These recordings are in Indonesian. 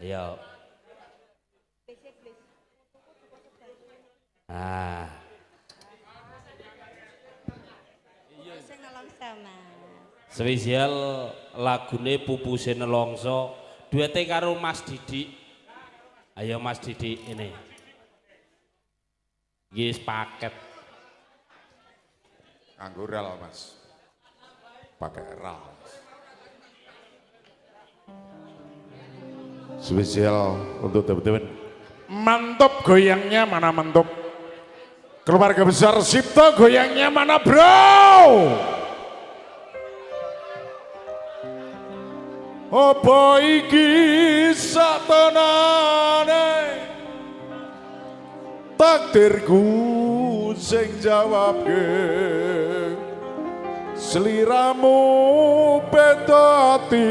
ya Nah. Spesial lagune Pupu Senelongso duete karo Mas Didik. Ayo Mas Didik ini. gis paket. Kanggo rel Mas. Pakai rel. Mas. spesial untuk teman-teman. Mantap goyangnya mana mantap? Keluarga besar Sipto goyangnya mana bro? Apa iki satenane takdirku sing ke seliramu beda hati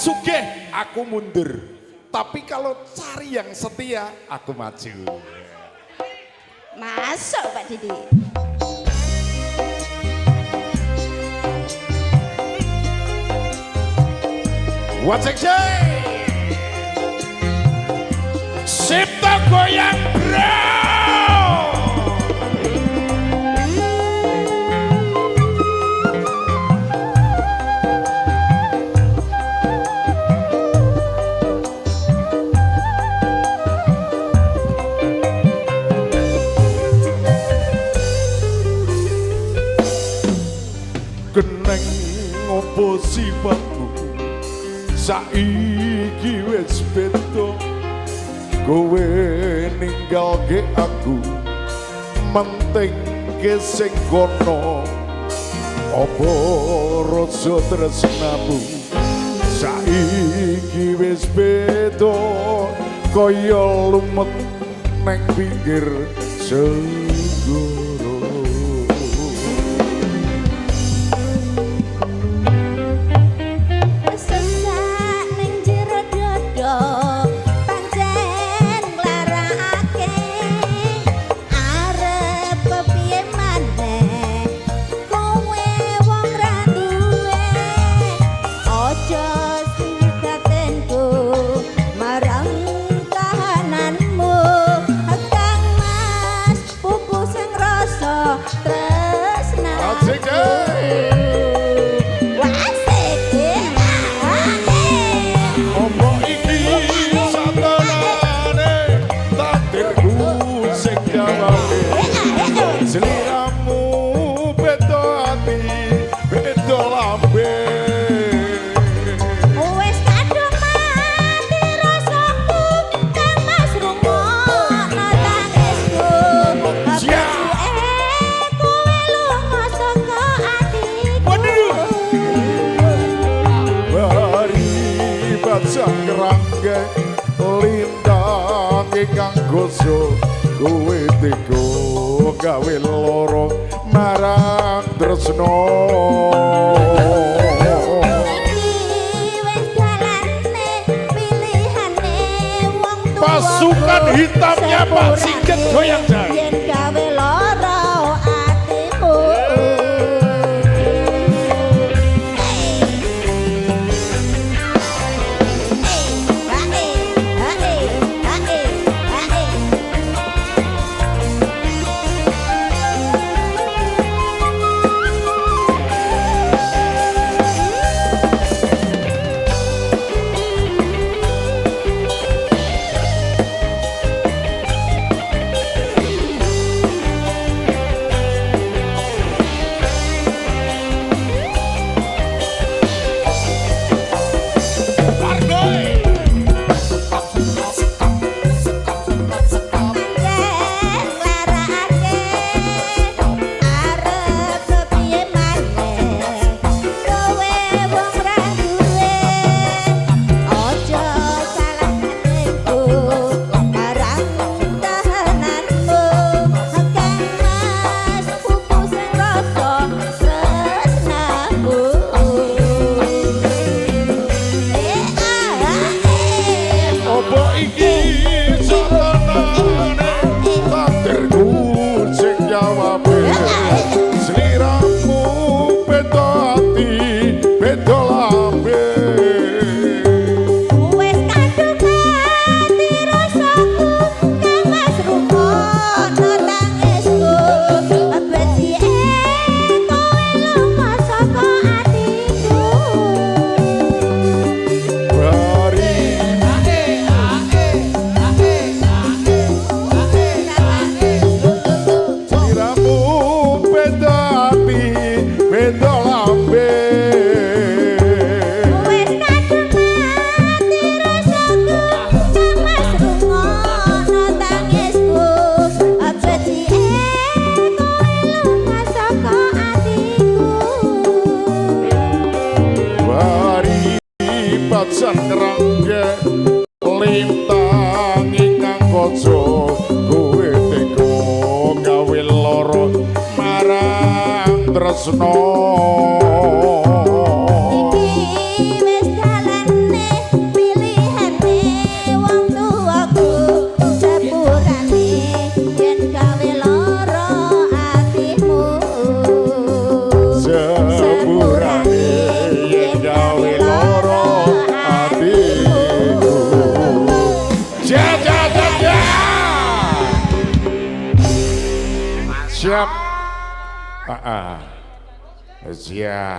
sugih aku mundur. Tapi kalau cari yang setia aku maju. Masuk Pak Didi. What's say? Sip goyang brah! apa sifatmu saiki wis beda kowe ninggalke aku menteng ke sing kono apa rasa saiki wis beda kaya lumet neng pinggir sungguh rangke lindang ikang gosyo kuwi tiku gawe loro marang tresno rangge lintang ingkang kaca kuwe teko kawil marang tresno Uh-uh. It's yeah.